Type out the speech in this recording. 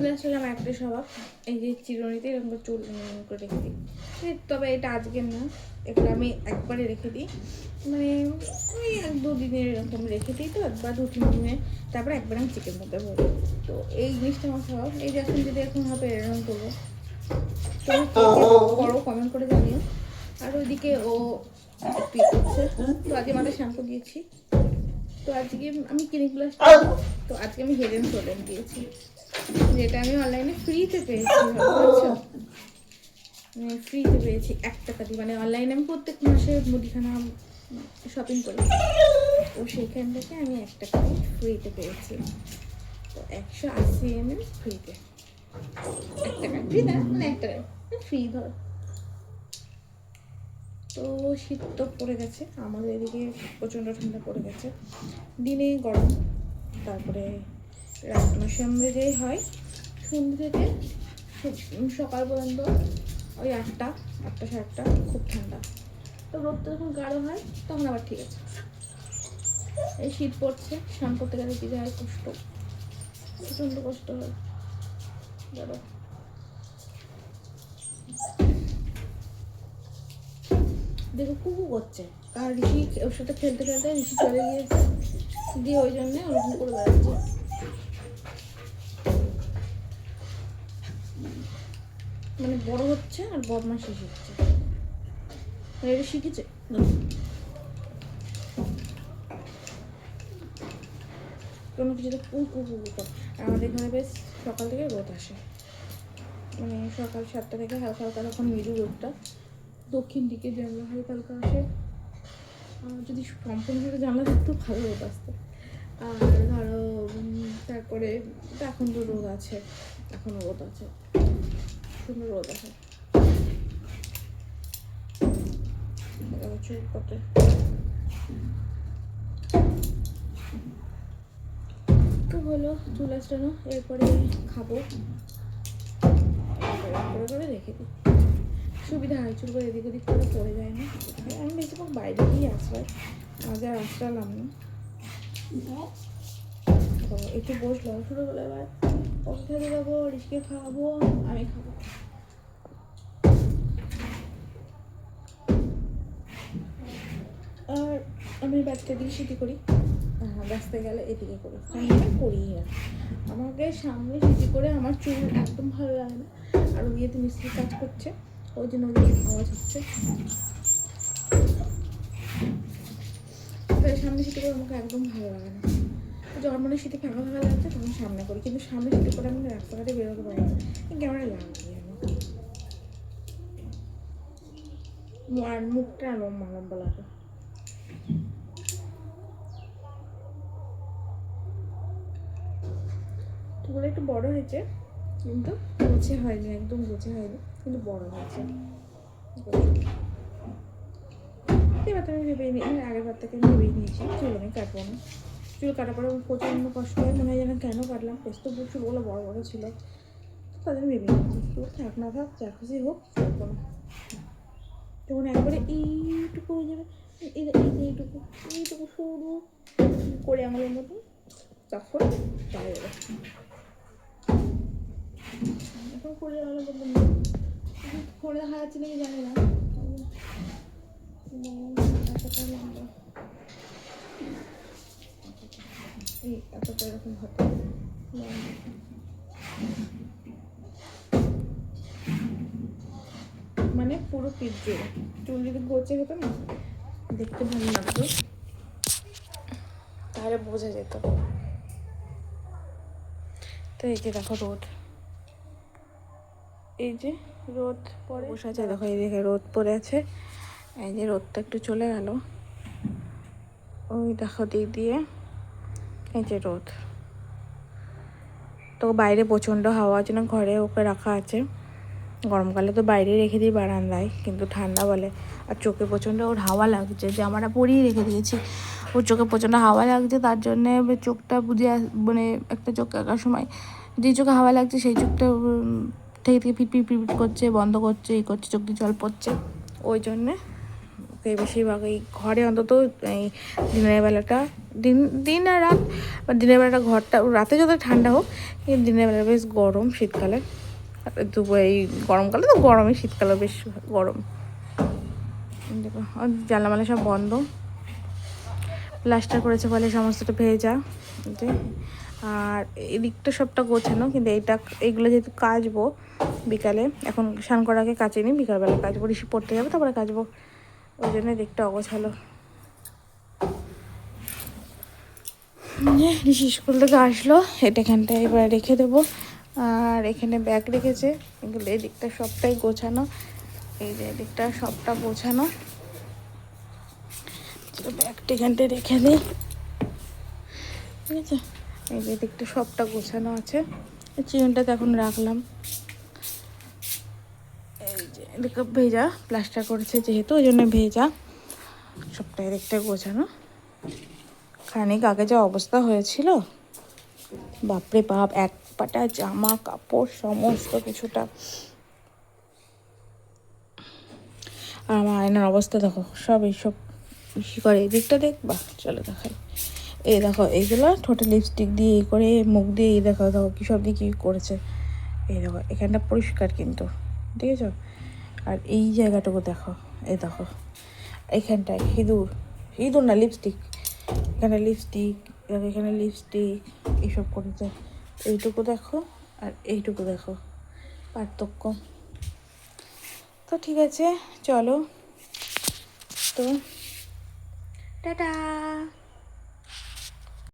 চলে আসলে আমার একটা স্বভাব। এই যে চিরুনিতে এরকম চুল করে রেখে দিই। তবে এটা আজকের না, এগুলো আমি একবারে রেখে দিই। মানে ওই এক দিনের এরকম রেখে দিই তো, বা দু তিন দিনে তারপরে একবার আমি চিকেন মধ্যে ভরি তো এই জিনিসটা আমার স্বভাব। এই যে এখন যদি এখন হবে, এরকম করব। কে কে কমেন্ট করে জানিও। আর ওইদিকে ও ইয়ে তো আজকে মাথায় শ্যাম্পু দিয়েছি। তো আজকে আমি ক্লিনিক প্লাস তো আজকে আমি হেড অ্যান্ড শোল্ডার দিয়েছি। যেটা আমি অনলাইনে ফ্রিতে পেয়েছি, বুঝছ? মানে ফ্রিতে পেয়েছি এক টাকা দিয়ে। মানে অনলাইনে আমি প্রত্যেক মাসে মুদিখানা শপিং করি। ও সেখান থেকে আমি এক টাকা ফ্রিতে পেয়েছি। তো একশো আশি এম এল ফ্রিতে এক টাকা ফ্রি না মানে ফ্রি ধর। তো শীত তো পড়ে গেছে, আমাদের এদিকে প্রচণ্ড ঠান্ডা পড়ে গেছে। দিনে গরম, তারপরে সন্ধ্যে হয়। সন্ধ্যে থেকে সকাল পর্যন্ত ওই আটটা আটটা সাড়ে আটটা, খুব ঠান্ডা। তো রোদটা যখন গাঢ় হয়, তখন আবার ঠিক আছে। এই শীত পড়ছে, স্নান করতে গেলে কি যায় কষ্ট। প্রচণ্ড কষ্ট হয়। ধরো দেখো কুকু করছে। আর ঋষি ওর সাথে খেলতে খেলতে ঋষি চলে গিয়েছে। দিয়ে ওই জন্যে ওরকম করে বেড়াচ্ছে। মানে বড় হচ্ছে আর বদমাশি শিখছে এটা শিখেছে? কোনো কিছুতে কু কু কু কু করে। আমাদের এখানে বেশ সকাল থেকে রোদ আসে। মানে সকাল সাতটা থেকে হালকা হালকা তখন মৃদু রোদটা। দক্ষিণ দিকে জানলা হালকা হালকা আসে। যদি সম্পূর্ণভাবে জানলা থাকতো, ভালো রোদ আসতো। আর ধরো তারপরে, এখন তো রোদ আছে। এখনও রোদ আছে। সুন্দর রোদ আছে চুল কাটে। তো হলো চুল আসটানো এরপরে খাব। করে করে রেখে দিই। সুবিধা হয় চুলগুলো এদিক ওদিক করে পড়ে যায় না। আমি বেশিরভাগ বাইরে গিয়ে আশ্রয় আজ আর আশ্রালাম না। তো একটু বসলাম শুরু হলো এবার ওকে খেতে যাব রিসকে খাওয়াবো, আমি খাব। আর আমি বাচ্চা দিয়ে সিটি করি। হ্যাঁ ব্যস্ত গেলে এদিকে করি। সামনে করি না। আমাকে সামনে সিটি করে আমার চুল একদম ভালো লাগে না। আর ও বিয়েতে মিস্ত্রি কাজ করছে, ওই জন্য ওদের আওয়াজ হচ্ছে। তাই সামনে সিটি করে আমাকে একদম ভালো লাগে না। যখন মনে সিটি ফাঁকা ফাঁকা লাগছে তখন সামনে করি। কিন্তু সামনে সিটি করে আমি রাস্তাঘাটে বেরোতে পারি না। লাগছে আমি আর মুখটা লম্বা লম্বা লাগে চুলগুলো একটু বড় হয়েছে, কিন্তু গোছে হয়নি, একদম গোছে হয়নি, কিন্তু বড় হয়েছে। এবার তো আমি ভেবেই নিই আগের বার থেকে আমি ভেবেই নিয়েছি, চুল আমি কাটবো না। চুল কাটার পরে প্রচণ্ড কষ্ট হয়। মনে হয় যেন কেন কাটলাম? পেস্ত চুলগুলো বড় বড় ছিল। তাদের ভেবে চুল থাক, না থাক, যা খুশি হোক কাটবো না যখন একবারে এইটুকু হয়ে যাবে, এই এই এইটুকু এইটুকু সরু করে আমাদের মতো তখন চলে যাবে। এখন করে আলো বললাম ফোনে হারাচ্ছি নাকি জানি না। এই এতটা এরকম হতে। মানে পুরো পিঠ জুড়ে চুল যদি গোছে হতো না দেখতে ভালো লাগতো। তাহলে বোঝা যেত। তো এই যে দেখো রোদ। এই যে রোদ পড়ে বসে আছে দেখো এই দেখে রোদ পড়ে আছে। এই যে রোদটা একটু চলে গেল। ওই দেখো দিক দিয়ে। এই যে রোদ। তো বাইরে প্রচণ্ড হাওয়া জন্য ঘরে ওকে রাখা আছে। গরমকালে তো বাইরে রেখে দিই বারান্দায়, কিন্তু ঠান্ডা বলে। আর চোখে প্রচণ্ড ওর হাওয়া লাগছে, যে জামাটা পরিয়ে রেখে দিয়েছি। ওর চোখে প্রচণ্ড হাওয়া লাগছে, তার জন্যে চোখটা বুঝে মানে একটা চোখ একার সময় যেই চোখে হাওয়া লাগছে, সেই চোখটা থেকে থেকে পিটপিট পিটপিট করছে, বন্ধ করছে, এই করছে, চোখ দিয়ে জল পড়ছে। ওই জন্যে ওকে বেশিরভাগ এই ঘরে অন্তত এই দিনের বেলাটা দিন দিন আর রাত দিনের বেলাটা ঘরটা, রাতে যত ঠান্ডা হোক কিন্তু দিনের বেলা বেশ গরম শীতকালে। দুপুর এই গরমকালে তো গরমই শীতকালে বেশ গরম। দেখো জানলামালা সব বন্ধ। প্লাস্টার করেছে বলে সমস্তটা ভেজা যে। আর এদিকটা সবটা গোছানো, কিন্তু এইটা, এইগুলো যেহেতু কাচবো বিকালে, এখন স্নান করার আগে কাচিনি, বিকালবেলা কাচবো, ঋষি পড়তে যাবে, তারপরে কাচবো। ওই জন্য দিকটা অগোছালো। ঋষি স্কুল থেকে আসলো। এটা এখানটায় এবার রেখে দেবো। আর এখানে ব্যাগ রেখেছে। এগুলো এই দিকটা সবটাই গোছানো। এই যে এদিকটা সবটা গোছানো। ব্যাগটা এখানটায় রেখে দিই। ঠিক আছে? এই যে দিকটা সবটা গোছানো আছে। চিকেনটাতে এখন রাখলাম। এই যে এদিকে ভেজা। প্লাস্টার করেছে যেহেতু, ওই জন্য ভেজা। সবটা দিকটা গোছানো। খানিক আগে যা অবস্থা হয়েছিল, বাপরে বাপ, এক পাটা জামা, কাপড়, সমস্ত কিছুটা। আর আমার আয়নার অবস্থা দেখো, সব এইসব কি করে এই দিকটা দেখবা চলো দেখাই। এই দেখো, এইগুলো ঠোঁটে লিপস্টিক দিয়ে এই করে, মুখ দিয়ে এই দেখো দেখো কী সব দিয়ে কী করেছে। এই দেখো, এখানটা পরিষ্কার কিন্তু ঠিক আছে আর এই জায়গাটুকু দেখো, এই দেখো, এখানটায় সিঁদুর সিঁদুর না লিপস্টিক এখানে লিপস্টিক এখানে লিপস্টিক এইসব করে করেছে। এইটুকু দেখো আর এইটুকু দেখো। পার্থক্য। তো ঠিক আছে, চলো। তো, টাটা।